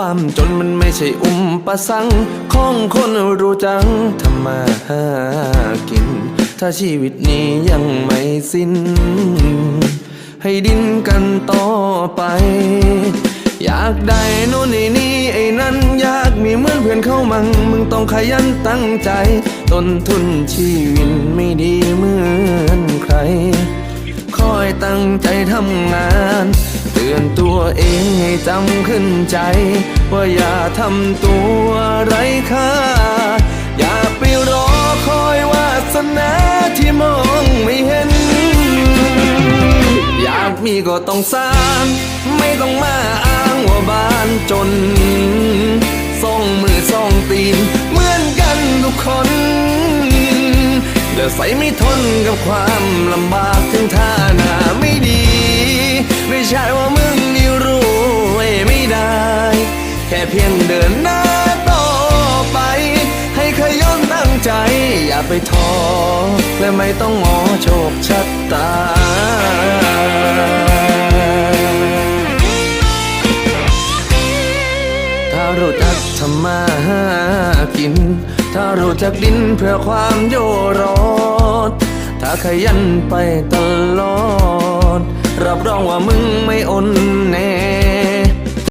ความจนมันไม่ใช่อุมประสังของคนรู้จังทำมาหากิน ถ้าชีวิตนี้ยังไม่สิ้น ให้ดิ้นกันต่อไป อยากได้โน่นนี่นี่ไอ้นั่นอยากมีเหมือนเพื่อนเข้ามัง มึงต้องขยันตั้งใจ ต้นทุนชีวิตไม่ดีเหมือนใคร คอยตั้งใจทำงาน ตือนตัวเองให้จำขึ้นใจ ว่าอย่าทำตัวไร้ค่า อย่าไปรอคอยวาสนาที่มองไม่เห็น อยากมีก็ต้องสร้าง ไม่ต้องมาอ้างว่าบ้านจนส่องมือส่องตีน เหมือนกันทุกคนเดี๋ยวใส่ไม่ทนกับความลำบากถึงท่าหน้า เพียงเดินหน้าต่อไป ให้ขยันตั้งใจ อย่าไปท้อและไม่ต้องงอโชคชะตาถ้ารู้จักทำมาหากิน ถ้ารู้จักดินเพื่อความโยรอดถ้าขยันไปตลอด รับรองว่ามึงไม่อนแน่